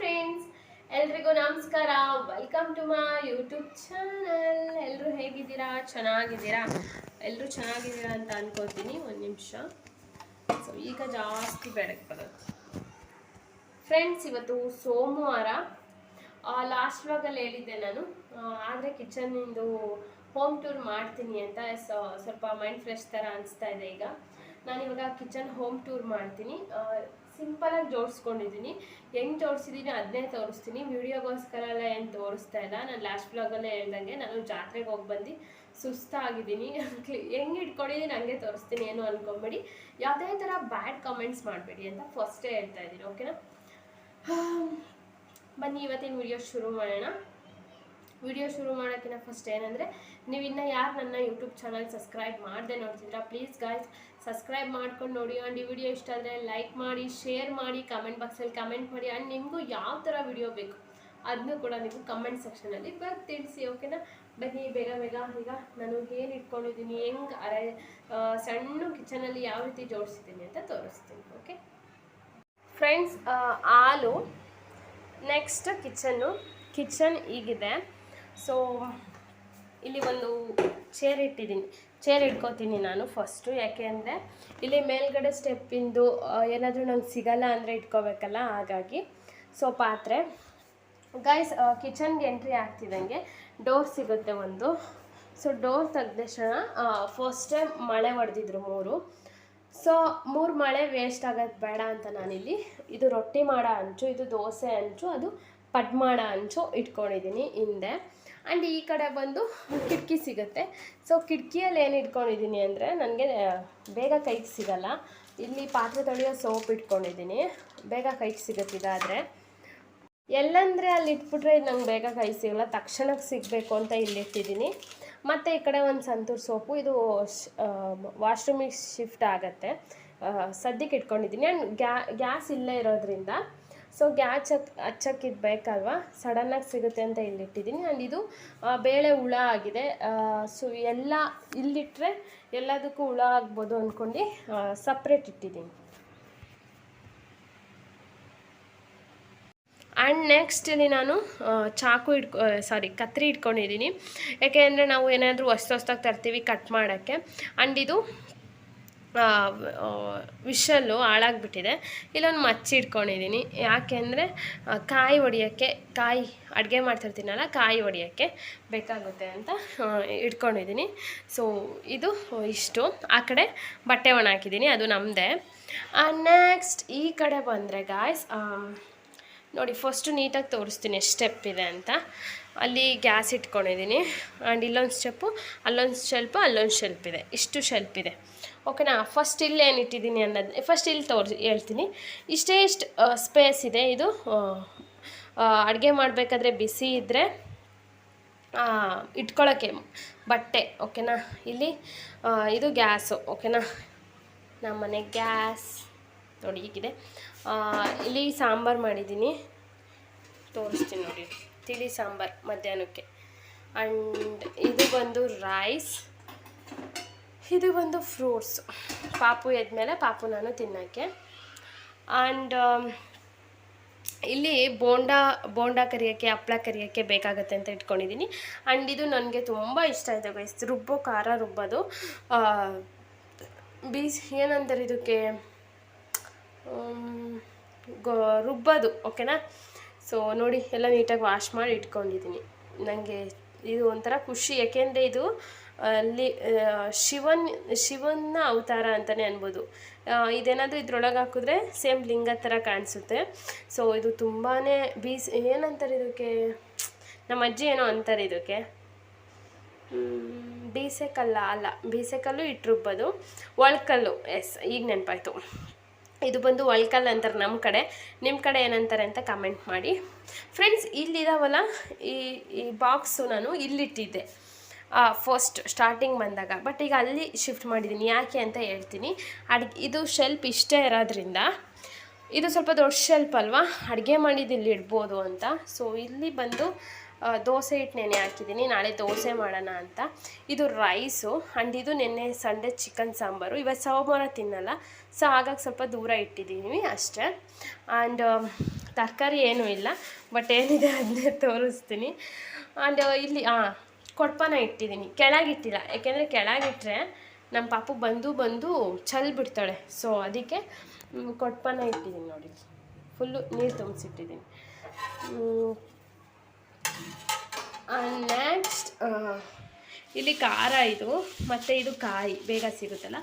Friends ಎಲ್ರಿಗೂ ನಮಸ್ಕಾರ. Welcome to my YouTube channel ಎಲ್ಲರೂ ಹೇಗಿದ್ದೀರಾ? ಚೆನ್ನಾಗಿದ್ದೀರಾ? ಎಲ್ಲರೂ ಚೆನ್ನಾಗಿದ್ದೀರಾ ಅಂತ ಅನ್ಕೋತೀನಿ ಒಂದು ನಿಮಿಷ. ಸೊ ಈಗ ಜಾಸ್ತಿ ಬೆಳಕು ಬರುತ್ತೆ. ಫ್ರೆಂಡ್ಸ್ ಇವತ್ತು ಸೋಮವಾರ. ಲಾಸ್ಟ್ ವಾಗಲ್ಲಿ ಹೇಳಿದ್ದೆ ನಾನು. ಆದರೆ ಕಿಚನ್ನಿಂದು ಹೋಮ್ ಟೂರ್ ಮಾಡ್ತೀನಿ ಅಂತ ಸ್ವಲ್ಪ ಮೈಂಡ್ ಫ್ರೆಶ್ ಥರ ಅನಿಸ್ತಾ ಇದೆ ಈಗ. ನಾನು ಇವಾಗ ಕಿಚನ್ ಹೋಮ್ ಟೂರ್ ಮಾಡ್ತೀನಿ. ಸಿಂಪಲಾಗಿ ಜೋಡಿಸ್ಕೊಂಡಿದ್ದೀನಿ. ಹೆಂಗೆ ಜೋಡಿಸಿದ್ದೀನಿ ಅದನ್ನೇ ತೋರಿಸ್ತೀನಿ. ವಿಡಿಯೋಗೋಸ್ಕರ ಎಲ್ಲ ಏನು ತೋರಿಸ್ತಾ ಇಲ್ಲ. ನಾನು ಲಾಸ್ಟ್ ಬ್ಲಾಗಲ್ಲೇ ಹೇಳ್ದಂಗೆ ನಾನು ಜಾತ್ರೆಗೆ ಹೋಗಿ ಬಂದು ಸುಸ್ತಾಗಿದ್ದೀನಿ. ಹೆಂಗೆ ಇಟ್ಕೊಂಡಿದ್ದೀನಿ ಹಂಗೆ ತೋರಿಸ್ತೀನಿ ಏನು ಅನ್ಕೊಂಬೇಡಿ. ಯಾವುದೇ ಥರ ಬ್ಯಾಡ್ ಕಮೆಂಟ್ಸ್ ಮಾಡಬೇಡಿ ಅಂತ ಫಸ್ಟೇ ಹೇಳ್ತಾ ಇದ್ದೀನಿ ಓಕೆನಾ ಬನ್ನಿ, ಇವತ್ತಿನ ವಿಡಿಯೋ ಶುರು ಮಾಡೋಣ. ವಿಡಿಯೋ ಶುರು ಮಾಡೋಕ್ಕಿಂತ ಫಸ್ಟ್ ಏನಂದರೆ, ನೀವು ಇನ್ನೂ ಯಾರು ನನ್ನ ಯೂಟ್ಯೂಬ್ ಚಾನಲ್ ಸಬ್ಸ್ಕ್ರೈಬ್ ಮಾಡದೆ ನೋಡ್ತಿದ್ರ ಪ್ಲೀಸ್ ಗಾಯ್ಸ್ ಸಬ್ಸ್ಕ್ರೈಬ್ ಮಾಡ್ಕೊಂಡು ನೋಡಿ. ಆ್ಯಂಡ್ ಈ ವಿಡಿಯೋ ಇಷ್ಟ ಆದರೆ ಲೈಕ್ ಮಾಡಿ ಶೇರ್ ಮಾಡಿ ಕಮೆಂಟ್ ಬಾಕ್ಸಲ್ಲಿ ಕಮೆಂಟ್ ಮಾಡಿ. ಆ್ಯಂಡ್ ನಿಮಗೂ ಯಾವ ಥರ ವಿಡಿಯೋ ಬೇಕು ಅದನ್ನು ಕೂಡ ನೀವು ಕಮೆಂಟ್ ಸೆಕ್ಷನಲ್ಲಿ ಬರ್ ತಿಳಿಸಿ ಓಕೆನಾ ಬನ್ನಿ, ಬೇಗ ಬೇಗ. ಈಗ ನಾನು ಏನು ಇಟ್ಕೊಂಡಿದ್ದೀನಿ, ಹೆಂಗೆ, ಅರೆ ಸಣ್ಣ ಕಿಚನಲ್ಲಿ ಯಾವ ರೀತಿ ಜೋಡಿಸಿದ್ದೀನಿ ಅಂತ ತೋರಿಸ್ತೀನಿ ಓಕೆ ಫ್ರೆಂಡ್ಸ್ ಹಾಲು ನೆಕ್ಸ್ಟ್ ಕಿಚನ್ನು ಕಿಚನ್ ಈಗಿದೆ ಸೊ ಇಲ್ಲಿ ಒಂದು ಚೇರ್ ಇಟ್ಟಿದ್ದೀನಿ. ಚೇರ್ ಇಟ್ಕೋತೀನಿ ನಾನು ಫಸ್ಟು ಯಾಕೆ ಅಂದರೆ, ಇಲ್ಲಿ ಮೇಲ್ಗಡೆ ಸ್ಟೆಪ್ಪಿಂದು ಏನಾದರೂ ನಂಗೆ ಸಿಗಲ್ಲ ಅಂದರೆ ಇಟ್ಕೋಬೇಕಲ್ಲ, ಹಾಗಾಗಿ. ಸೊ ಪಾತ್ರೆ. ಗೈಸ್ ಕಿಚನ್ಗೆ ಎಂಟ್ರಿ ಆಗ್ತಿದ್ದಂಗೆ ಡೋರ್ ಸಿಗುತ್ತೆ ಒಂದು. ಸೊ ಡೋರ್ ತಕ್ಷಣ ಫಸ್ಟ್ ಟೈಮ್ ಮಳೆ ಹೊಡೆದಿದ್ರು ಮೂರು. ಸೊ ಮೂರು ಮಳೆ ವೇಸ್ಟ್ ಆಗೋದು ಬೇಡ ಅಂತ ನಾನಿಲ್ಲಿ ಇದು ರೊಟ್ಟಿ ಮಾಡೋ ಅಂಚು, ಇದು ದೋಸೆ ಅಂಚು, ಅದು ಪಡ್ ಮಾಡೋ ಹಂಚು ಇಟ್ಕೊಂಡಿದ್ದೀನಿ ಹಿಂದೆ. ಆ್ಯಂಡ್ ಈ ಕಡೆ ಬಂದು ಕಿಟಕಿ ಸಿಗುತ್ತೆ. ಸೊ ಕಿಟಕಿಯಲ್ಲಿ ಏನು ಇಟ್ಕೊಂಡಿದ್ದೀನಿ ಅಂದರೆ ನನಗೆ ಬೇಗ ಕೈಗೆ ಸಿಗಲ್ಲ. ಇಲ್ಲಿ ಪಾತ್ರೆ ತೊಳೆಯೋ ಸೋಪ್ ಇಟ್ಕೊಂಡಿದ್ದೀನಿ. ಬೇಗ ಕೈಗೆ ಸಿಗುತ್ತೆ ಇದಾದರೆ. ಎಲ್ಲಂದರೆ ಅಲ್ಲಿ ಇಟ್ಬಿಟ್ರೆ ಇದು ನಂಗೆ ಬೇಗ ಕೈ ಸಿಗಲ್ಲ. ತಕ್ಷಣಕ್ಕೆ ಸಿಗಬೇಕು ಅಂತ ಇಲ್ಲಿ ಇಟ್ಟಿದ್ದೀನಿ. ಮತ್ತು ಈ ಕಡೆ ಒಂದು ಸಂತೂರ್ ಸೋಪು. ಇದು ವಾಶ್ರೂಮಿಗೆ ಶಿಫ್ಟ್ ಆಗುತ್ತೆ. ಸದ್ಯಕ್ಕೆ ಇಟ್ಕೊಂಡಿದ್ದೀನಿ. ಆ್ಯಂಡ್ ಗ್ಯಾ, ಗ್ಯಾಸ್ ಇಲ್ಲೇ ಇರೋದ್ರಿಂದ ಸೊ ಗ್ಯಾಚ್ ಹಚ್ ಹಚ್ಚಕ್ಕೆ ಇದು ಬೇಕಲ್ವಾ ಸಡನ್ನಾಗಿ ಸಿಗುತ್ತೆ ಅಂತ ಇಲ್ಲಿಟ್ಟಿದ್ದೀನಿ. ಆ್ಯಂಡ್ ಇದು ಬೇಳೆ ಹುಳ ಆಗಿದೆ. ಸೊ ಎಲ್ಲ ಇಲ್ಲಿಟ್ಟರೆ ಎಲ್ಲದಕ್ಕೂ ಹುಳ ಆಗ್ಬೋದು ಅಂದ್ಕೊಂಡು ಸಪ್ರೇಟ್ ಇಟ್ಟಿದ್ದೀನಿ. ಆ್ಯಂಡ್ ನೆಕ್ಸ್ಟ್ ಇಲ್ಲಿ ನಾನು ಚಾಕು ಇಟ್ಕೊ ಸಾರಿ ಕತ್ರಿ ಇಟ್ಕೊಂಡಿದ್ದೀನಿ ಯಾಕೆ ಅಂದರೆ ನಾವು ಏನಾದರೂ ಹೊಸ್ತು ಹೊಸ್ದಾಗಿ ತರ್ತೀವಿ ಕಟ್ ಮಾಡೋಕ್ಕೆ. ಆ್ಯಂಡ್ ಇದು ವಿಷಲ್ಲು ಹಾಳಾಗ್ಬಿಟ್ಟಿದೆ. ಇಲ್ಲೊಂದು ಮಚ್ಚಿ ಇಟ್ಕೊಂಡಿದ್ದೀನಿ ಯಾಕೆ ಅಂದರೆ ಕಾಯಿ ಒಡೆಯೋಕ್ಕೆ, ಕಾಯಿ ಅಡುಗೆ ಮಾಡ್ತಿರ್ತೀನಲ್ಲ, ಕಾಯಿ ಒಡೆಯೋಕ್ಕೆ ಬೇಕಾಗುತ್ತೆ ಅಂತ ಇಟ್ಕೊಂಡಿದ್ದೀನಿ ಸೊ ಇದು ಇಷ್ಟು. ಆ ಕಡೆ ಬಟ್ಟೆ ಒಣ ಹಾಕಿದ್ದೀನಿ, ಅದು ನಮ್ಮದೇ ನೆಕ್ಸ್ಟ್ ಈ ಕಡೆ ಬಂದರೆ ಗಾಯ್ಸ್ ನೋಡಿ ಫಸ್ಟು ನೀಟಾಗಿ ತೋರಿಸ್ತೀನಿ ಎಷ್ಟು ಸ್ಟೆಪ್ ಇದೆ ಅಂತ. ಅಲ್ಲಿ ಗ್ಯಾಸ್ ಇಟ್ಕೊಂಡಿದ್ದೀನಿ. ಆ್ಯಂಡ್ ಇಲ್ಲೊಂದು ಸ್ಟೆಪ್ಪು ಅಲ್ಲೊಂದು ಶೆಲ್ಪು ಅಲ್ಲೊಂದು ಶೆಲ್ಪ್ ಇದೆ. ಇಷ್ಟು ಶೆಲ್ಪ್ ಇದೆ. ಓಕೆನಾ? ಫಸ್ಟ್ ಇಲ್ಲಿ ಏನು ಇಟ್ಟಿದ್ದೀನಿ ಅನ್ನೋದು ಫಸ್ಟ್ ಇಲ್ಲಿ ತೋರಿಸಿ ಹೇಳ್ತೀನಿ. ಇಷ್ಟೇ ಇಷ್ಟು ಸ್ಪೇಸ್ ಇದೆ ಇದು. ಅಡುಗೆ ಮಾಡಬೇಕಾದ್ರೆ ಬಿಸಿ ಇದ್ದರೆ ಇಟ್ಕೊಳ್ಳೋಕ್ಕೆ ಬಟ್ಟೆ ಓಕೆನಾ? ಇಲ್ಲಿ ಇದು ಗ್ಯಾಸು ಓಕೆನಾ? ನಮ್ಮ ಮನೆ ಗ್ಯಾಸ್ ಆ, ಇಲ್ಲಿ ಸಾಂಬಾರು ಮಾಡಿದ್ದೀನಿ. ತೋರಿಸ್ತೀನಿ ನೋಡಿ ತಿಳಿ ಸಾಂಬಾರು ಮಧ್ಯಾಹ್ನಕ್ಕೆ. ಆ್ಯಂಡ್ ಇದು ಬಂದು ರೈಸ್ ಇದು ಬಂದು ಫ್ರೂಟ್ಸ್. ಪಾಪು ಎದ್ಮೇಲೆ ಪಾಪು ನಾನು ತಿನ್ನೋಕ್ಕೆ. ಆ್ಯಂಡ್ ಇಲ್ಲಿ ಬೋಂಡಾ, ಬೋಂಡ ಕರಿಯೋಕ್ಕೆ, ಹಪ್ಳ ಕರಿಯೋಕ್ಕೆ ಬೇಕಾಗುತ್ತೆ ಅಂತ ಇಟ್ಕೊಂಡಿದ್ದೀನಿ. ಆ್ಯಂಡ್ ಇದು ನನಗೆ ತುಂಬ ಇಷ್ಟ ಆಯಿತು ಗೈಸ್ ರುಬ್ಬೋ ಖಾರ ರುಬ್ಬೋದು. ಬೀಸ್ ಏನಂತಾರೆ ಇದಕ್ಕೆ? ಗೊ, ರುಬ್ಬೋದು ಓಕೆನಾ ಸೊ ನೋಡಿ, ಎಲ್ಲ ನೀಟಾಗಿ ವಾಶ್ ಮಾಡಿ ಇಟ್ಕೊಂಡಿದ್ದೀನಿ. ನನಗೆ ಇದು ಒಂಥರ ಖುಷಿ. ಯಾಕೆಂದರೆ ಇದು ಅಲ್ಲಿ ಶಿವನ್ ಶಿವನ ಅವತಾರ ಅಂತಲೇ ಅನ್ಬೋದು. ಇದೇನಾದರೂ ಇದ್ರೊಳಗೆ ಹಾಕಿದ್ರೆ ಸೇಮ್ ಲಿಂಗ ಥರ ಕಾಣಿಸುತ್ತೆ. ಸೊ ಇದು ತುಂಬಾ ಬೀಸ್ ಏನಂತಾರೆ ಇದಕ್ಕೆ? ನಮ್ಮ ಅಜ್ಜಿ ಏನೋ ಅಂತಾರೆ ಇದಕ್ಕೆ. ಬೀಸೆಕಲ್ಲ ಅಲ್ಲ ಬೀಸೆಕಲ್ಲು ಇಟ್ರುಬ್ಬದು. ರುಬ್ಬೋದು ಒಳ್ಕಲ್ಲು ಎಸ್ ಈಗ ನೆನಪಾಯ್ತು. ಇದು ಬಂದು ಒಳ್ಕಲ್ ಅಂತಾರೆ ನಮ್ಮ ಕಡೆ. ನಿಮ್ಮ ಕಡೆ ಏನಂತಾರೆ ಅಂತ ಕಮೆಂಟ್ ಮಾಡಿ. ಫ್ರೆಂಡ್ಸ್ ಇಲ್ಲಿದಾವಲ್ಲ ಈ ಈ ಬಾಕ್ಸು ನಾನು ಇಲ್ಲಿಟ್ಟಿದ್ದೆ. ಫಸ್ಟ್ ಸ್ಟಾರ್ಟಿಂಗ್ ಬಂದಾಗ. ಬಟ್ ಈಗ ಅಲ್ಲಿ ಶಿಫ್ಟ್ ಮಾಡಿದ್ದೀನಿ. ಯಾಕೆ ಅಂತ ಹೇಳ್ತೀನಿ. ಅಡ್ಗೆ ಇದು ಶೆಲ್ಪ್ ಇಷ್ಟೇ ಇರೋದ್ರಿಂದ ಇದು ಸ್ವಲ್ಪ ದೊಡ್ಡ ಶೆಲ್ಪ್ ಅಲ್ವಾ? ಅಡುಗೆ ಮಾಡಿದ್ದು ಇಲ್ಲಿ ಇಡ್ಬೋದು ಅಂತ. ಸೊ ಇಲ್ಲಿ ಬಂದು ದೋಸೆ ಹಿಟ್ಟು ನೆನೆ ಹಾಕಿದ್ದೀನಿ. ನಾಳೆ ದೋಸೆ ಮಾಡೋಣ ಅಂತ. ಇದು ರೈಸು ಆ್ಯಂಡ್ ಇದು ನೆನ್ನೆ ಸಂಡೆ ಚಿಕನ್ ಸಾಂಬಾರು. ಇವತ್ತು ಸೋಮವಾರ ತಿನ್ನಲ್ಲ. ಸೊ ಹಾಗಾಗಿ ಸ್ವಲ್ಪ ದೂರ ಇಟ್ಟಿದ್ದೀನಿ ಅಷ್ಟೇ. ಆ್ಯಂಡ್ ತರಕಾರಿ ಏನೂ ಇಲ್ಲ. ಬಟ್ ಏನಿದೆ ಅದನ್ನೇ ತೋರಿಸ್ತೀನಿ. ಆ್ಯಂಡ್ ಇಲ್ಲಿ ಹಾಂ ಕೊಡ್ಪಾನ ಇಟ್ಟಿದ್ದೀನಿ. ಕೆಳಗಿಟ್ಟಿಲ್ಲ ಯಾಕೆಂದರೆ ಕೆಳಗಿಟ್ಟರೆ ನಮ್ಮ ಪಾಪು ಬಂದು ಬಂದು ಚಲ್ ಬಿಡ್ತಾಳೆ. ಸೊ ಅದಕ್ಕೆ ಕೊಡ್ಪಾನ ಇಟ್ಟಿದ್ದೀನಿ ನೋಡಿ. ಫುಲ್ಲು ನೀರು ತುಂಬಿಸಿಟ್ಟಿದ್ದೀನಿ. ನೆಕ್ಸ್ಟ್ ಇಲ್ಲಿ ಖಾರ ಇದು, ಮತ್ತು ಇದು ಕಾಯಿ, ಬೇಗ ಸಿಗುತ್ತಲ್ಲ?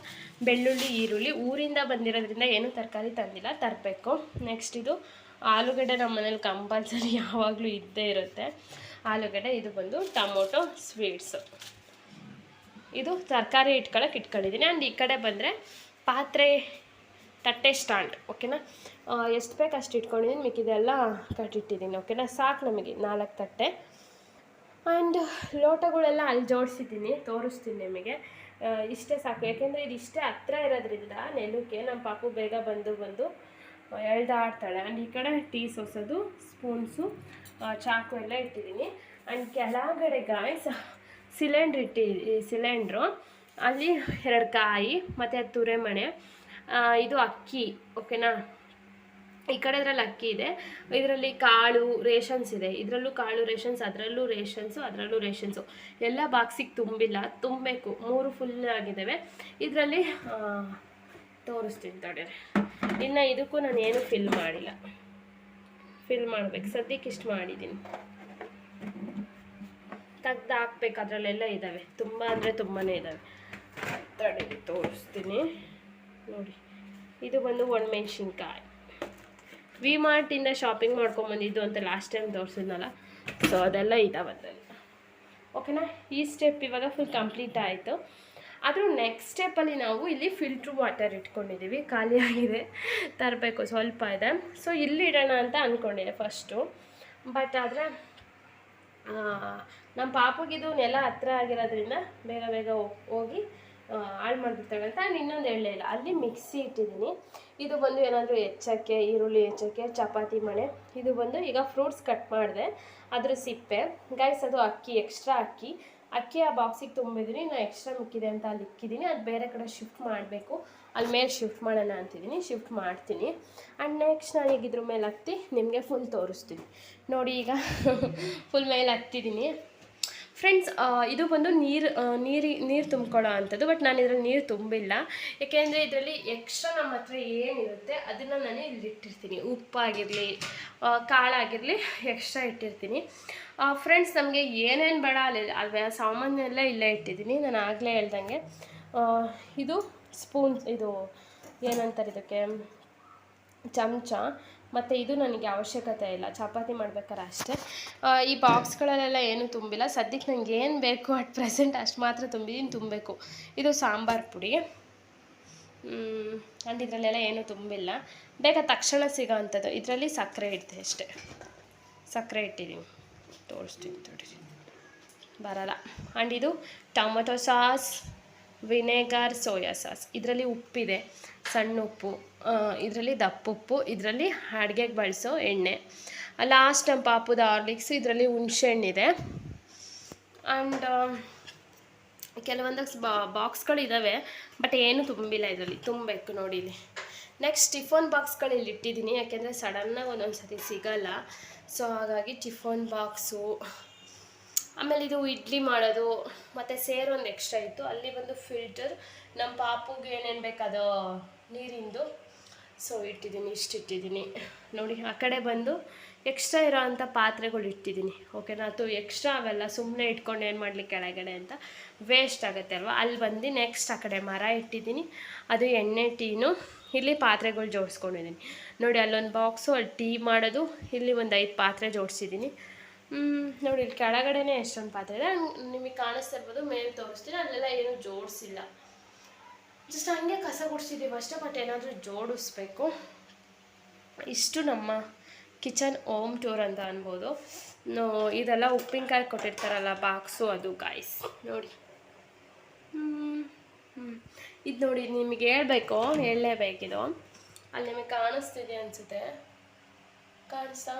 ಬೆಳ್ಳುಳ್ಳಿ, ಈರುಳ್ಳಿ, ಊರಿಂದ ಬಂದಿರೋದ್ರಿಂದ ಏನೂ ತರಕಾರಿ ತಂದಿಲ್ಲ, ತರಬೇಕು. ನೆಕ್ಸ್ಟ್ ಇದು ಆಲೂಗಡ್ಡೆ ನಮ್ಮ ಮನೇಲಿ ಕಂಪಲ್ಸರಿ ಯಾವಾಗಲೂ ಇದ್ದೇ ಇರುತ್ತೆ. ಆಲೂಗಡ್ಡೆ, ಇದು ಬಂದು ಟೊಮೊಟೊ ಸ್ವೀಟ್ಸು. ಇದು ತರಕಾರಿ ಇಟ್ಕೊಳಕ್ಕೆ ಇಟ್ಕೊಂಡಿದ್ದೀನಿ. ಆ್ಯಂಡ್ ಈ ಕಡೆ ಬಂದರೆ ಪಾತ್ರೆ ತಟ್ಟೆ ಸ್ಟ್ಯಾಂಡ್, ಓಕೆನಾ? ಎಷ್ಟು ಬೇಕು ಅಷ್ಟು ಇಟ್ಕೊಂಡಿದ್ದೀನಿ ಮಿಕ್ಕಿದೆಲ್ಲ ಕಟ್ಟಿಟ್ಟಿದ್ದೀನಿ ಓಕೆನಾ? ಸಾಕು ನಮಗೆ, ನಾಲ್ಕು ತಟ್ಟೆ. ಆ್ಯಂಡ್ ಲೋಟಗಳೆಲ್ಲ ಅಲ್ಲಿ ಜೋಡಿಸಿದ್ದೀನಿ, ತೋರಿಸ್ತೀನಿ ನಿಮಗೆ. ಇಷ್ಟೇ ಸಾಕು. ಯಾಕೆಂದರೆ ಇದು ಇಷ್ಟೇ ಹತ್ರ ಇರೋದ್ರಿಂದ ನೆಲಕ್ಕೆ ನಮ್ಮ ಪಾಪು ಬೇಗ ಬಂದು ಬಂದು ಎಳ್ದಾಡ್ತಾಳೆ. ಆ್ಯಂಡ್ ಈ ಕಡೆ ಟೀ ಸೋಸೋದು, ಸ್ಪೂನ್ಸು ಚಾಕು ಎಲ್ಲ ಇಟ್ಟಿದ್ದೀನಿ. ಆ್ಯಂಡ್ ಕೆಳಗಡೆ ಗಾಯ್ಸ್ ಸಿಲಿಂಡ್ರ್ ಇಟ್ಟಿ ಸಿಲಿಂಡ್ರು ಅಲ್ಲಿ ಎರಡು ಕಾಯಿ, ಮತ್ತು ತುರೆಮಣೆ ಇದು ಅಕ್ಕಿ ಓಕೆನಾ ಈ ಕಡೆ ಇದರಲ್ಲಿ ಅಕ್ಕಿ ಇದೆ. ಇದರಲ್ಲಿ ಕಾಳು, ರೇಷನ್ಸ್ ಇದೆ. ಇದರಲ್ಲೂ ಕಾಳು, ರೇಷನ್ಸ್, ಅದರಲ್ಲೂ ರೇಷನ್ಸು ಅದರಲ್ಲೂ ರೇಷನ್ಸು. ಎಲ್ಲ ಬಾಕ್ಸಿಗೆ ತುಂಬಿಲ್ಲ, ತುಂಬಬೇಕು. ಮೂರು ಫುಲ್ ಆಗಿದ್ದಾವೆ. ಇದರಲ್ಲಿ ತೋರಿಸ್ತೀನಿ ತೊಡೆ ಇನ್ನು ಇದಕ್ಕೂ ನಾನು ಏನು ಫಿಲ್ ಮಾಡಿಲ್ಲ. ಫಿಲ್ ಮಾಡ್ಬೇಕು. ಸದ್ಯಕ್ಕೆ ಇಷ್ಟು ಮಾಡಿದ್ದೀನಿ ತೆಗ್ದು ಹಾಕ್ಬೇಕು. ಅದರಲ್ಲೆಲ್ಲ ಇದ್ದಾವೆ ತುಂಬ ಅಂದರೆ ತುಂಬಾ ಇದ್ದಾವೆ ತಡೆಗೆ ತೋರಿಸ್ತೀನಿ. ನೋಡಿ. ಇದು ಬಂದು ಒಣಮೆಣ್ಸಿನ್ಕಾಯಿ. ವಿ ಮಾರ್ಟಿಂದ ಶಾಪಿಂಗ್ ಮಾಡ್ಕೊಂಬಂದಿದ್ದು ಅಂತ ಲಾಸ್ಟ್ ಟೈಮ್ ತೋರಿಸಿದ್ನಲ್ಲ. ಸೊ ಅದೆಲ್ಲ ಇದಾವೆ ಅದರಲ್ಲಿ. ಓಕೆನಾ ಈ ಸ್ಟೆಪ್ ಇವಾಗ ಫುಲ್ ಕಂಪ್ಲೀಟ್ ಆಯಿತು. ಆದರೂ ನೆಕ್ಸ್ಟ್ ಸ್ಟೆಪ್ಪಲ್ಲಿ ನಾವು ಇಲ್ಲಿ ಫಿಲ್ಟ್ರ್ ವಾಟರ್ ಇಟ್ಕೊಂಡಿದ್ದೀವಿ. ಖಾಲಿಯಾಗಿದೆ ತರಬೇಕು, ಸ್ವಲ್ಪ ಇದೆ. ಸೊ ಇಲ್ಲಿ ಇಡೋಣ ಅಂತ ಅಂದ್ಕೊಂಡಿದ್ದೆ ಫಸ್ಟು ಬಟ್ ಆದರೆ ನಮ್ಮ ಪಾಪಗಿದು ನೆಲ ಹತ್ರ ಆಗಿರೋದ್ರಿಂದ ಬೇಗ ಬೇಗ ಹೋಗ್- ಹಾಳು ಮಾಡಿಬಿಡ್ತಾಳೆ ಅಂತ ನಾನು ಇನ್ನೊಂದು ಹೇಳಲೇ ಇಲ್ಲ. ಅಲ್ಲಿ ಮಿಕ್ಸಿ ಇಟ್ಟಿದ್ದೀನಿ. ಇದು ಬಂದು ಏನಾದರೂ ಹೆಚ್ಚಕ್ಕೆ, ಈರುಳ್ಳಿ ಹೆಚ್ಚಕ್ಕೆ, ಚಪಾತಿ ಮಣೆ, ಇದು ಬಂದು ಈಗ ಫ್ರೂಟ್ಸ್ ಕಟ್ ಮಾಡಿದೆ. ಅದ್ರ ಸಿಪ್ಪೆ. ಗೈಸ್ ಅದು ಅಕ್ಕಿ ಎಕ್ಸ್ಟ್ರಾ ಅಕ್ಕಿ. ಅಕ್ಕಿ ಆ ಬಾಕ್ಸಿಗೆ ತುಂಬಿದ್ದೀನಿ ನಾನು ಎಕ್ಸ್ಟ್ರಾ ಮಿಕ್ಕಿದೆ ಅಂತ ಅಲ್ಲಿ ಇಕ್ಕಿದ್ದೀನಿ, ಅದು ಬೇರೆ ಕಡೆ ಶಿಫ್ಟ್ ಮಾಡಬೇಕು. ಅಲ್ಲಿ ಮೇಲೆ ಶಿಫ್ಟ್ ಮಾಡೋಣ ಅಂತಿದ್ದೀನಿ ಶಿಫ್ಟ್ ಮಾಡ್ತೀನಿ. ಆ್ಯಂಡ್ ನೆಕ್ಸ್ಟ್ ನಾನು ಈಗ ಇದ್ರ ಮೇಲೆ ಹತ್ತಿ, ನಿಮಗೆ ಫುಲ್ ತೋರಿಸ್ತೀನಿ. ನೋಡಿ ಈಗ ಫುಲ್ ಮೇಲೆ ಹತ್ತಿದ್ದೀನಿ ಫ್ರೆಂಡ್ಸ್ ಇದು ಬಂದು ನೀರು ನೀರಿ, ನೀರು ತುಂಬ್ಕೊಳ್ಳೋ ಅಂಥದ್ದು ಬಟ್ ನಾನು ಇದರಲ್ಲಿ ನೀರು ತುಂಬಿಲ್ಲ. ಏಕೆಂದರೆ ಇದರಲ್ಲಿ ಎಕ್ಸ್ಟ್ರಾ ನಮ್ಮ ಹತ್ರ ಏನಿರುತ್ತೆ, ಅದನ್ನು ನಾನು ಇಲ್ಲಿ ಇಟ್ಟಿರ್ತೀನಿ ಉಪ್ಪಾಗಿರಲಿ ಕಾಳಾಗಿರಲಿ ಎಕ್ಸ್ಟ್ರಾ ಇಟ್ಟಿರ್ತೀನಿ. ಫ್ರೆಂಡ್ಸ್ ನಮಗೆ ಏನೇನು ಬೇಡ, ಅಲ್ಲಿ ಅಲ್ಲಿ ಸಾಮಾನೆಲ್ಲ ಇಲ್ಲೇ ಇಟ್ಟಿದ್ದೀನಿ. ನಾನು ಆಗಲೇ ಹೇಳ್ದಂಗೆ. ಇದು ಸ್ಪೂನ್ಸ್ ಇದು ಏನಂತಾರೆ ಇದಕ್ಕೆ? ಚಮಚ. ಮತ್ತು ಇದು ನನಗೆ ಅವಶ್ಯಕತೆ ಇಲ್ಲ. ಚಪಾತಿ ಮಾಡ್ಬೇಕಾದ್ರೆ ಅಷ್ಟೇ. ಈ ಬಾಕ್ಸ್ಗಳಲ್ಲೆಲ್ಲ ಏನೂ ತುಂಬಿಲ್ಲ. ಸದ್ಯಕ್ಕೆ ನನಗೆ ಏನು ಬೇಕು ಅಟ್ ಪ್ರೆಸೆಂಟ್ ಅಷ್ಟು ಮಾತ್ರ ತುಂಬಿದ್ದೀನಿ ತುಂಬಬೇಕು ಇದು ಸಾಂಬಾರು ಪುಡಿ. ಆ್ಯಂಡ್ ಇದರಲ್ಲೆಲ್ಲ ಏನೂ ತುಂಬಿಲ್ಲ. ಬೇಗ ತಕ್ಷಣ ಸಿಗೋ ಅಂಥದ್ದು. ಇದರಲ್ಲಿ ಸಕ್ಕರೆ ಇಡ್ತೆ ಅಷ್ಟೇ. ಸಕ್ಕರೆ ಇಟ್ಟಿದ್ದೀನಿ ತೋರಿಸ್ತೀನಿ ತೋರಿಸಿ ಬರಲ್ಲ. ಆ್ಯಂಡ್ ಇದು tomato sauce, vinegar, soya sauce. ಇದರಲ್ಲಿ ಉಪ್ಪಿದೆ, ಸಣ್ಣ ಉಪ್ಪು ಇದರಲ್ಲಿ ದಪ್ಪುಪ್ಪು, ಇದರಲ್ಲಿ ಅಡುಗೆಗೆ ಬಳಸೋ ಎಣ್ಣೆ. ಲಾಸ್ಟ್ ನಮ್ಮ ಪಾಪುದ ಆರ್ಲಿಕ್ಸ್ ಇದರಲ್ಲಿ ಹುಣ್ಸೆಹಣ್ಣಿದೆ ಆ್ಯಂಡ್ ಕೆಲವೊಂದಕ್ಕೆ ಬಾ ಬಾಕ್ಸ್ಗಳಿದ್ದಾವೆ ಬಟ್ ಏನು ತುಂಬಿಲ್ಲ ಇದರಲ್ಲಿ. ತುಂಬಬೇಕು ನೋಡಿ ಇಲ್ಲಿ. ನೆಕ್ಸ್ಟ್ ಟಿಫನ್ ಬಾಕ್ಸ್ಗಳು ಇಲ್ಲಿ ಇಟ್ಟಿದ್ದೀನಿ, ಯಾಕೆಂದರೆ ಸಡನ್ನಾಗಿ ಒಂದೊಂದು ಸತಿ ಸಿಗಲ್ಲ. ಸೊ ಹಾಗಾಗಿ ಟಿಫನ್ ಬಾಕ್ಸು, ಆಮೇಲೆ ಇದು ಇಡ್ಲಿ ಮಾಡೋದು, ಮತ್ತು ಸೇರು ಒಂದು ಎಕ್ಸ್ಟ್ರಾ ಇತ್ತು. ಅಲ್ಲಿ ಬಂದು ಫಿಲ್ಟರ್ ನಮ್ಮ ಪಾಪುಗೆ ಏನೇನು ಬೇಕದು ನೀರಿಂದು. ಸೊ ಇಟ್ಟಿದ್ದೀನಿ ಇಷ್ಟು ಇಟ್ಟಿದ್ದೀನಿ ನೋಡಿ, ಆ ಕಡೆ ಬಂದು ಎಕ್ಸ್ಟ್ರಾ ಇರೋ ಅಂಥ ಪಾತ್ರೆಗಳು ಇಟ್ಟಿದ್ದೀನಿ. ಓಕೆನಾ ಅಥವಾ ಎಕ್ಸ್ಟ್ರಾ ಅವೆಲ್ಲ ಸುಮ್ಮನೆ ಇಟ್ಕೊಂಡು ಏನು ಮಾಡಲಿ ಕೆಳಗಡೆ ಅಂತ ವೇಸ್ಟ್ ಆಗುತ್ತೆ ಅಲ್ವಾ? ಅಲ್ಲಿ ಬಂದು ನೆಕ್ಸ್ಟ್ ಆ ಕಡೆ ಮರ ಇಟ್ಟಿದ್ದೀನಿ. ಅದು ಎಣ್ಣೆ, ಟೀನು ಇಲ್ಲಿ ಪಾತ್ರೆಗಳು ಜೋಡಿಸ್ಕೊಂಡಿದ್ದೀನಿ ನೋಡಿ, ಅಲ್ಲೊಂದು ಬಾಕ್ಸು ಅಲ್ಲಿ ಟೀ ಮಾಡೋದು. ಇಲ್ಲಿ ಒಂದು ಐದು ಪಾತ್ರೆ ಜೋಡಿಸಿದ್ದೀನಿ ನೋಡಿ, ಇಲ್ಲಿ ಕೆಳಗಡೆನೇ ಎಷ್ಟೊಂದು ಪಾತ್ರೆ ಇದೆ. ನಿಮಗೆ ಕಾಣಿಸ್ತಾ ಇರ್ಬೋದು, ಮೇಲೆ ತೋರಿಸ್ತೀನಿ. ಅಲ್ಲೆಲ್ಲ ಏನೂ ಜೋಡಿಸಿಲ್ಲ. ಜಸ್ಟ್ ಹಂಗೆ ಕಸ ಗುಡಿಸಿದ್ದೀವಿ ಅಷ್ಟೇ ಬಟ್ ಏನಾದರೂ ಜೋಡಿಸ್ಬೇಕು. ಇಷ್ಟು ನಮ್ಮ ಕಿಚನ್ ಹೋಮ್ ಟೂರ್ ಅಂತ ಅನ್ಬೋದು. ಇದೆಲ್ಲ ಉಪ್ಪಿನಕಾಯಿ ಕೊಟ್ಟಿರ್ತಾರಲ್ಲ ಬಾಕ್ಸು ಅದು ಗಾಯ್ಸ್ ನೋಡಿ. ಇದು ನೋಡಿ ನಿಮಗೆ ಹೇಳ್ಬೇಕು, ಹೇಳಲೇಬೇಕಿದು. ಅಲ್ಲಿ ನಿಮಗೆ ಕಾಣಿಸ್ತಿದೆ ಅನಿಸುತ್ತೆ. ಕಾಣಿಸ್ತಾ?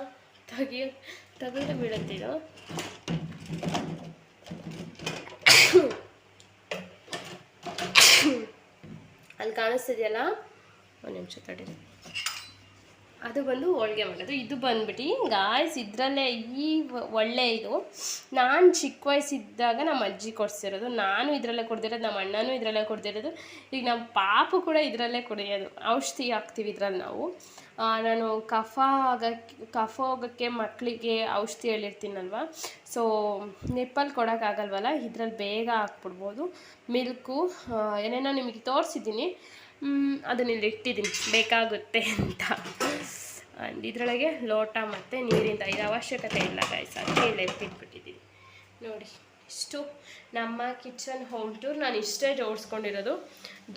ತೆಗಿ ತೆಗೆದು ಬೀಳುತ್ತಿದ್ದು ಅಲ್ಲಿ ಕಾಣಿಸ್ತಿದೆಯಲ್ಲ? ಒಂದು ನಿಮಿಷ ತಡೀರಿ. ಅದು ಬಂದು ಹೋಳಿಗೆ ಮಾಡೋದು. ಇದು ಬಂದ್ಬಿಟ್ಟು ಗಾಯ್ಸ್ ಇದರಲ್ಲೇ ಈ ಒಳ್ಳೆ ಇದು. ನಾನು ಚಿಕ್ಕ ವಯಸ್ಸಿದ್ದಾಗ ನಮ್ಮ ಅಜ್ಜಿ ಕೊಡಿಸಿರೋದು. ನಾನು ಇದರಲ್ಲೇ ಕುಡ್ದಿರೋದು, ನಮ್ಮ ಅಣ್ಣನೂ ಇದರಲ್ಲೇ ಕುಡ್ದಿರೋದು. ಈಗ ನಮ್ಮ ಪಾಪು ಕೂಡ ಇದರಲ್ಲೇ ಕುಡಿಯೋದು. ಔಷಧಿ ಹಾಕ್ತೀವಿ ಇದರಲ್ಲಿ ನಾವು. ನಾನು ಕಫ ಆಗಕ್ಕೆ ಕಫ ಹೋಗೋಕ್ಕೆ ಮಕ್ಕಳಿಗೆ ಔಷಧಿ ಹೇಳಿರ್ತೀನಲ್ವ? ಸೊ ನಿಪ್ಪಲ್ಲಿ ಕೊಡೋಕ್ಕಾಗಲ್ವಲ್ಲ ಇದರಲ್ಲಿ ಬೇಗ ಹಾಕ್ಬಿಡ್ಬೋದು. ಮಿಲ್ಕು ಏನೇನೋ ನಿಮಗೆ ತೋರಿಸಿದ್ದೀನಿ. ಅದನ್ನ ಇಲ್ಲಿ ಇಟ್ಟಿದ್ದೀನಿ. ಬೇಕಾಗುತ್ತೆ ಅಂತ. ಇದರೊಳಗೆ ಲೋಟ ಮತ್ತು ನೀರಿಂದ ಇದು ಅವಶ್ಯಕತೆ ಇಲ್ಲ ಗಾಯ್ಸ್ ಅದಕ್ಕೆ ಇಲ್ಲಿ ಎತ್ತಿಟ್ಬಿಟ್ಟಿದ್ದೀನಿ ನೋಡಿ, ಇಷ್ಟು ನಮ್ಮ ಕಿಚನ್ ಹೋಮ್ ಟೂರ್ ನಾನು ಇಷ್ಟೇ ಜೋಡಿಸ್ಕೊಂಡಿರೋದು.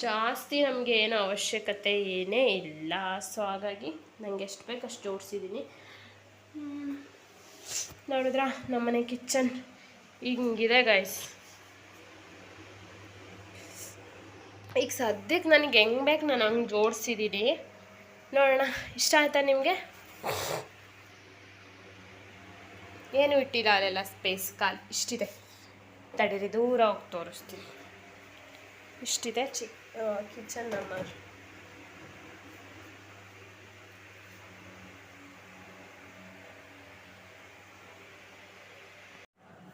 ಜಾಸ್ತಿ ನಮಗೆ ಏನು ಅವಶ್ಯಕತೆ ಏನೇ ಇಲ್ಲ. ಸೊ ಹಾಗಾಗಿ ನನಗೆ ಎಷ್ಟು ಬೇಕು ಅಷ್ಟು ಜೋಡಿಸಿದ್ದೀನಿ. ನೋಡಿದ್ರ ನಮ್ಮನೆ ಕಿಚನ್ ಹಿಂಗಿದೆ ಗಾಯ್ಸ್ ಈಗ ಸದ್ಯಕ್ಕೆ ನನಗೆ ಹೆಂಗೆ ಬೇಕು ನಾನು ಹಂಗೆ ಜೋಡಿಸಿದ್ದೀನಿ. ನೋಡೋಣ, ಇಷ್ಟ ಆಯ್ತಾ ನಿಮಗೆ? ಏನು ಇಟ್ಟಿಲ್ಲ ಅಲ್ಲೆಲ್ಲ ಸ್ಪೇಸ್ ಕಾಲ್, ಇಷ್ಟಿದೆ. ತಡೀರಿ, ದೂರ ಹೋಗಿ ತೋರಿಸ್ತೀನಿ. ಇಷ್ಟಿದೆ, ಚಿ ಕಿಚನ್ ನಮ್ಮ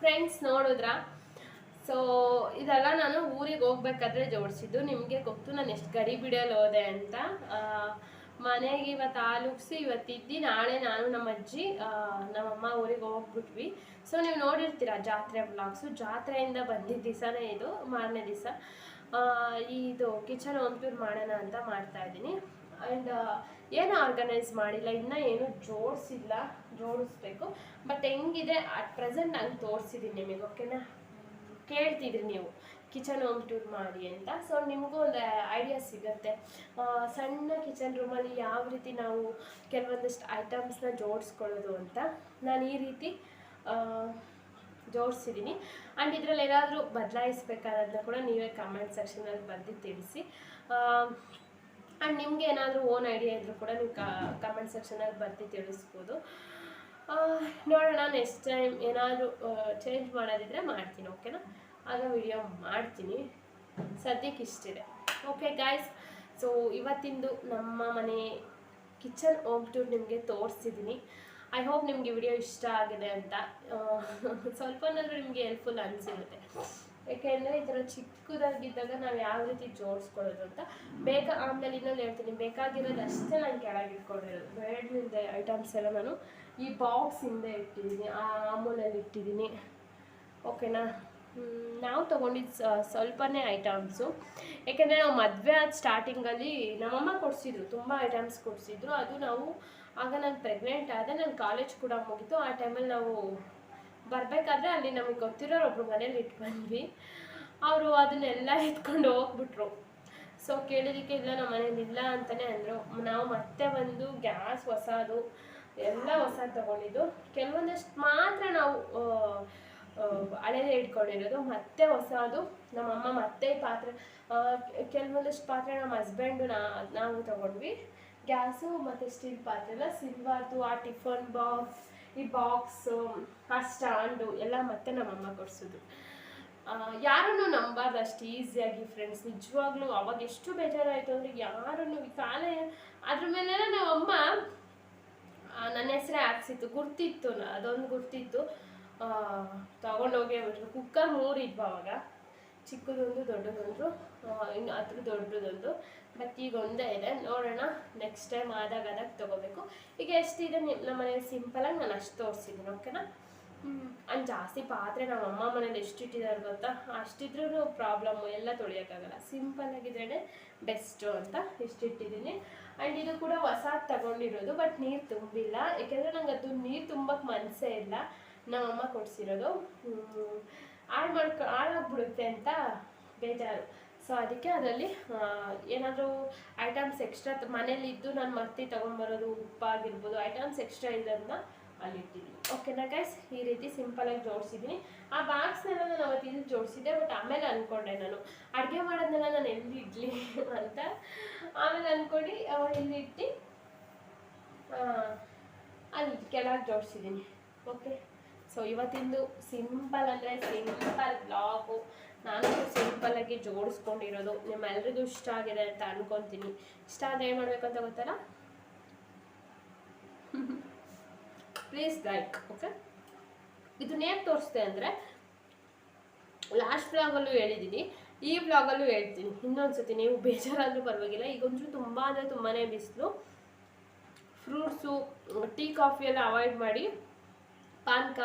ಫ್ರೆಂಡ್ಸ್ ನೋಡಿದ್ರಾ? ಸೊ ಇದೆಲ್ಲ ನಾನು ಊರಿಗೆ ಹೋಗ್ಬೇಕಾದ್ರೆ ಜೋಡಿಸಿದ್ದು. ನಿಮಗೆ ಗೊತ್ತು, ನಾನು ಎಷ್ಟು ಗಡಿ ಬಿಡಲು ಹೋದೆ ಅಂತ. ಮನೆಗೆ ಇವತ್ತು ಹಾಲುಗ್ಸಿ ಇವತ್ತಿದ್ದು ನಾಳೆ ನಾನು ನಮ್ಮ ಅಜ್ಜಿ ನಮ್ಮಮ್ಮ ಊರಿಗೆ ಹೋಗ್ಬಿಟ್ವಿ. ಸೊ ನೀವು ನೋಡಿರ್ತೀರ ಜಾತ್ರೆ ಬ್ಲಾಗ್ಸು ಜಾತ್ರೆಯಿಂದ ಬಂದಿದ್ದ ದಿವಸನೇ ಇದು, ಮಾರನೇ ದಿವಸ ಇದು ಕಿಚನ್ ಒಂದು ಟೂರ್ ಮಾಡೋಣ ಅಂತ ಮಾಡ್ತಾ ಇದ್ದೀನಿ. ಆ್ಯಂಡ್ ಏನು ಆರ್ಗನೈಸ್ ಮಾಡಿಲ್ಲ, ಇನ್ನೂ ಏನು ಜೋಡಿಸಿಲ್ಲ, ಜೋಡಿಸ್ಬೇಕು. ಬಟ್ ಹೆಂಗಿದೆ ಅಟ್ ಪ್ರೆಸೆಂಟ್ ನಾನು ತೋರಿಸಿದ್ದೀನಿ ನಿಮಗೆ ಓಕೆನಾ ಕೇಳ್ತಿದ್ರಿ ನೀವು. ಕಿಚನ್ ಹೋಮ್ ಟೂರ್ ಮಾಡಿ ಅಂತ. ಸೊ ನಿಮಗೂ ಒಂದು ಐಡಿಯಾ ಸಿಗುತ್ತೆ. ಸಣ್ಣ ಕಿಚನ್ ರೂಮಲ್ಲಿ ಯಾವ ರೀತಿ ನಾವು ಕೆಲವೊಂದಿಷ್ಟು ಐಟಮ್ಸ್ನ ಜೋಡಿಸ್ಕೊಳ್ಳೋದು ಅಂತ. ನಾನು ಈ ರೀತಿ ಜೋಡಿಸಿದ್ದೀನಿ ಆ್ಯಂಡ್ ಇದರಲ್ಲಿ ಏನಾದರೂ ಬದಲಾಯಿಸ್ಬೇಕಾದನ್ನ ಕೂಡ ನೀವೇ ಕಮೆಂಟ್ ಸೆಕ್ಷನಲ್ಲಿ ಬರೆದು ತಿಳಿಸಿ. ಆ್ಯಂಡ್ ನಿಮಗೆ ಏನಾದರೂ ಓನ್ ಐಡಿಯಾ ಇದ್ದರೂ ಕೂಡ ನೀವು ಕಮೆಂಟ್ ಸೆಕ್ಷನಲ್ಲಿ ಬರ್ತಿ ತಿಳಿಸ್ಬೋದು. ನೋಡೋಣ ನೆಕ್ಸ್ಟ್ ಟೈಮ್ ಏನಾದರೂ ಚೇಂಜ್ ಮಾಡೋದಿದ್ರೆ ಮಾಡ್ತೀನಿ ಓಕೆನಾ ಆಗ ವಿಡಿಯೋ ಮಾಡ್ತೀನಿ. ಸದ್ಯಕ್ಕೆ ಇಷ್ಟಿದೆ. ಓಕೆ ಗಾಯ್ಸ್ ಸೊ ಇವತ್ತಿಂದು ನಮ್ಮ ಮನೆ ಕಿಚನ್ ಹೋಮ್ ನಿಮಗೆ ತೋರಿಸಿದ್ದೀನಿ ಐ ಹೋಪ್ ನಿಮಗೆ ವಿಡಿಯೋ ಇಷ್ಟ ಆಗಿದೆ ಅಂತ. ಸ್ವಲ್ಪನಾದರೂ ನಿಮಗೆ ಹೆಲ್ಪ್ಫುಲ್ ಅನಿಸಿರುತ್ತೆ. ಯಾಕೆಂದರೆ ಈ ಥರ ಚಿಕ್ಕದಾಗಿದ್ದಾಗ ನಾವು ಯಾವ ರೀತಿ ಜೋಡಿಸ್ಕೊಳ್ಳೋದು ಅಂತ ಬೇಗ ಆಮೇಲೆ ಇನ್ನೊಂದು ಹೇಳ್ತೀನಿ. ಬೇಕಾಗಿರೋದು ಅಷ್ಟೇ ನಾನು ಕೆಳಗೆ ಇಟ್ಕೊಂಡಿರೋದು. ಬೇಡಲಿಂದ ಐಟಮ್ಸ್ ಎಲ್ಲ ನಾನು ಈ ಬಾಕ್ಸ್ ಹಿಂದೆ ಇಟ್ಟಿದ್ದೀನಿ ಆ ಆಮೂಲಲ್ಲಿ ಇಟ್ಟಿದ್ದೀನಿ ಓಕೆನಾ ನಾವು ತೊಗೊಂಡಿದ್ದು ಸ್ವಲ್ಪನೇ ಐಟಮ್ಸು ಯಾಕೆಂದರೆ ನಾವು ಮದುವೆ ಆದ ಸ್ಟಾರ್ಟಿಂಗಲ್ಲಿ ನಮ್ಮಮ್ಮ ಕೊಡಿಸಿದ್ರು, ತುಂಬ ಐಟಮ್ಸ್ ಕೊಡಿಸಿದ್ರು. ಅದು ನಾವು ಆಗ ನಾನು ಪ್ರೆಗ್ನೆಂಟ್ ಆದರೆ ನಾನು ಕಾಲೇಜ್ ಕೂಡ ಮುಗಿತು. ಆ ಟೈಮಲ್ಲಿ ನಾವು ಬರಬೇಕಾದ್ರೆ ಅಲ್ಲಿ ನಮಗೆ ಗೊತ್ತಿರೋರು ಒಬ್ರು ಮನೇಲಿ ಇಟ್ಟು ಬಂದ್ವಿ. ಅವರು ಅದನ್ನೆಲ್ಲ ಎತ್ಕೊಂಡು ಹೋಗ್ಬಿಟ್ರು. ಸೊ ಕೇಳಿದಕ್ಕೆ ಇಲ್ಲ, ನಮ್ಮ ಮನೇಲಿ ಇಲ್ಲ ಅಂತಲೇ ಅಂದರು. ನಾವು ಮತ್ತೆ ಬಂದು ಗ್ಯಾಸ್ ಹೊಸದು, ಎಲ್ಲ ಹೊಸ ತೊಗೊಂಡಿದ್ದು. ಕೆಲವೊಂದಷ್ಟು ಮಾತ್ರ ನಾವು ಹಳೇದೇ ಇಟ್ಕೊಂಡಿರೋದು. ಮತ್ತೆ ಹೊಸದು ನಮ್ಮಮ್ಮ ಮತ್ತೆ ಪಾತ್ರೆ ಕೆಲವೊಂದಷ್ಟು ಪಾತ್ರೆ ನಮ್ಮ ಹಸ್ಬೆಂಡು ನಾ, ನಾವು ತಗೊಂಡ್ವಿ. ಗ್ಯಾಸು ಮತ್ತು ಸ್ಟೀಲ್ ಪಾತ್ರೆ ಎಲ್ಲ ಸಿಲ್ವರ್ದು ಆ ಟಿಫನ್ ಬಾಕ್ಸ್ ಈ ಬಾಕ್ಸು ಆ ಸ್ಟ್ಯಾಂಡು ಎಲ್ಲ ಮತ್ತೆ ನಮ್ಮಮ್ಮ ಕೊಡಿಸೋದು. ಯಾರನ್ನು ನಂಬಾರ್ದು ಅಷ್ಟು ಈಸಿಯಾಗಿ ಫ್ರೆಂಡ್ಸ್ ನಿಜವಾಗ್ಲೂ ಅವಾಗ ಎಷ್ಟು ಬೇಜಾರಾಯಿತು ಅಂದರೆ ಯಾರನ್ನು ಕಾಲೇ ಅದ್ರ ಮೇಲೆ ನಮ್ಮಮ್ಮ ನನ್ನ ಹೆಸರೇ ಹಾಕ್ಸಿತ್ತು. ಗುರ್ತಿತ್ತು ಅದೊಂದು ಗುರ್ತಿತ್ತು. ತಗೊಂಡೋಗೇ ಬಿಟ್ರು ಕುಕ್ಕರ್ ಮೂರು ಇದ್ವು ಅವಾಗ. ಚಿಕ್ಕದೊಂದು, ದೊಡ್ಡದೊಂದು ಇನ್ನು ಅದ್ರ ದೊಡ್ಡದೊಂದು. ಬಟ್ ಈಗ ಒಂದೇ ಇದೆ. ನೋಡೋಣ. ನೆಕ್ಸ್ಟ್ ಟೈಮ್ ಆದಾಗ ಅದಕ್ಕೆ ತೊಗೋಬೇಕು. ಈಗ ಎಷ್ಟಿದೆ ನಮ್ಮ ಮನೇಲಿ ಸಿಂಪಲಾಗಿ ನಾನು ಅಷ್ಟು ತೋರಿಸಿದ್ದೀನಿ ಓಕೆನಾ ಅಂಡ್ ಜಾಸ್ತಿ ಪಾತ್ರೆ ನಮ್ಮ ಅಮ್ಮ ಮನೇಲಿ ಎಷ್ಟು ಇಟ್ಟಿದ್ದಾರೆ ಗೊತ್ತಾ? ಅಷ್ಟಿದ್ರೂ ಪ್ರಾಬ್ಲಮ್ಮು ಎಲ್ಲ ತೊಳಿಯೋಕ್ಕಾಗಲ್ಲ. ಸಿಂಪಲ್ ಆಗಿದ್ರೇ ಬೆಸ್ಟು ಅಂತ ಇಷ್ಟು ಇಟ್ಟಿದ್ದೀನಿ ಆ್ಯಂಡ್ ಇದು ಕೂಡ ಹೊಸ ತಗೊಂಡಿರೋದು ಬಟ್ ನೀರು ತುಂಬಿಲ್ಲ. ಯಾಕೆಂದರೆ ನಂಗೆ ಅದು ನೀರು ತುಂಬಕ್ಕೆ ಮನಸ್ಸೇ ಇಲ್ಲ. ನಮ್ಮಮ್ಮ ಕೊಡಿಸಿರೋದು. ಹಾಳು ಮಾಡ್ಕೊ, ಹಾಳಾಗ್ಬಿಡುತ್ತೆ ಅಂತ ಬೇಜಾರು. ಸೊ ಅದಕ್ಕೆ ಅದರಲ್ಲಿ ಏನಾದರೂ ಐಟಮ್ಸ್ ಎಕ್ಸ್ಟ್ರಾ ಮನೇಲಿದ್ದು ನಾನು ಮತ್ತೆ ತೊಗೊಂಬರೋದು, ಉಪ್ಪಾಗಿರ್ಬೋದು ಐಟಮ್ಸ್ ಎಕ್ಸ್ಟ್ರಾ ಇರೋದನ್ನ ಅಲ್ಲಿಟ್ಟಿದ್ದೀನಿ. ಓಕೆನಾ ಗೈಸ್ ಈ ರೀತಿ ಸಿಂಪಲಾಗಿ ಜೋಡಿಸಿದ್ದೀನಿ. ಆ ಬಾಕ್ಸ್ನೆಲ್ಲ ನಾನು ಅವತ್ತು ಜೋಡಿಸಿದ್ದೆ ಬಟ್ ಆಮೇಲೆ ಅಂದ್ಕೊಂಡೆ ನಾನು. ಅಡುಗೆ ಮಾಡೋದನ್ನೆಲ್ಲ ನಾನು ಎಲ್ಲಿ ಇಡ್ಲಿ ಅಂತ. ಆಮೇಲೆ ಅಂದ್ಕೊಂಡು ಇಲ್ಲಿ ಇಟ್ಟು ಅಲ್ಲಿ ಕೆಳಗೆ ಜೋಡಿಸಿದ್ದೀನಿ. ಓಕೆ ಸೊ ಇವತ್ತಿಂದು ಸಿಂಪಲ್ ಅಂದರೆ ಸಿಂಪಲ್ ಬ್ಲಾಗು ನಾನು ಸಿಂಪಲ್ಲಾಗಿ ಜೋಡಿಸ್ಕೊಂಡಿರೋದು. ನಿಮ್ಮೆಲ್ರಿಗೂ ಇಷ್ಟ ಆಗಿದೆ ಅಂತ ಅನ್ಕೊತೀನಿ. ಇಷ್ಟ ಆದರೆ ಏನು ಮಾಡಬೇಕು ಅಂತ ಗೊತ್ತಲ್ಲ? ಪ್ಲೀಸ್ ಲೈಕ್ ಓಕೆ ಇದನ್ನ ಹೇಗೆ ತೋರಿಸ್ತೆ ಅಂದರೆ ಲಾಸ್ಟ್ ಬ್ಲಾಗಲ್ಲೂ ಹೇಳಿದ್ದೀನಿ ಈ ಬ್ಲಾಗಲ್ಲೂ ಹೇಳ್ತೀನಿ. ಇನ್ನೊಂದ್ಸತಿ ನೀವು ಬೇಜಾರಾದರೂ ಪರವಾಗಿಲ್ಲ. ಈಗ ಒಂಚೂರು ತುಂಬ ಅಂದರೆ ತುಂಬಾ ಬಿಸಿಲು. ಫ್ರೂಟ್ಸು ಟೀ ಕಾಫಿ ಎಲ್ಲ ಅವಾಯ್ಡ್ ಮಾಡಿ ಪಾನಕ,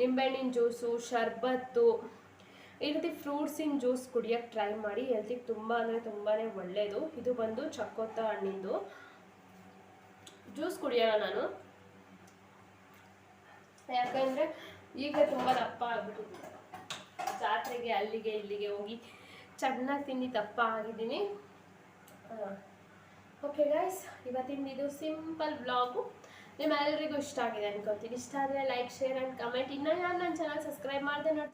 ನಿಂಬೆಹಣ್ಣಿನ ಜ್ಯೂಸು, ಶರ್ಬತ್ತು, ಈ ರೀತಿ ಫ್ರೂಟ್ಸಿನ ಜ್ಯೂಸ್ ಕುಡಿಯೋಕ್ಕೆ ಟ್ರೈ ಮಾಡಿ. ಹೆಲ್ತಿಗೆ ತುಂಬ ಅಂದರೆ ತುಂಬಾ ಒಳ್ಳೆಯದು ಇದು ಬಂದು ಚಕ್ಕೋತ ಹಣ್ಣಿಂದು. ಜ್ಯೂಸ್ ಕುಡಿಯೋಣ ನಾನು. ಯಾಕಂದರೆ ಈಗ ತುಂಬ ದಪ್ಪ ಆಗ್ಬಿಟ್ಟಿದ್ದೀನಿ ಜಾತ್ರೆಗೆ, ಅಲ್ಲಿಗೆ, ಇಲ್ಲಿಗೆ ಹೋಗಿ ಚೆನ್ನಾಗಿ ತಿಂದು ದಪ್ಪ ಆಗಿದ್ದೀನಿ. ಓಕೆ ಗೈಸ್ ಇವತ್ತಿನ ಇದು ಸಿಂಪಲ್ ಬ್ಲಾಗು ನಿಮ್ಮೆಲ್ಲರಿಗೂ ಇಷ್ಟ ಆಗಿದೆ ಅನ್ಕೋತೀನಿ. ಇಷ್ಟ ಆದರೆ ಲೈಕ್ ಶೇರ್ ಆ್ಯಂಡ್ ಕಮೆಂಟ್ ಇನ್ನೂ ಯಾರು ನನ್ನ ಚಾನಲ್ ಸಬ್ಸ್ಕ್ರೈಬ್ ಮಾಡಿದೆ ನೋಡಿ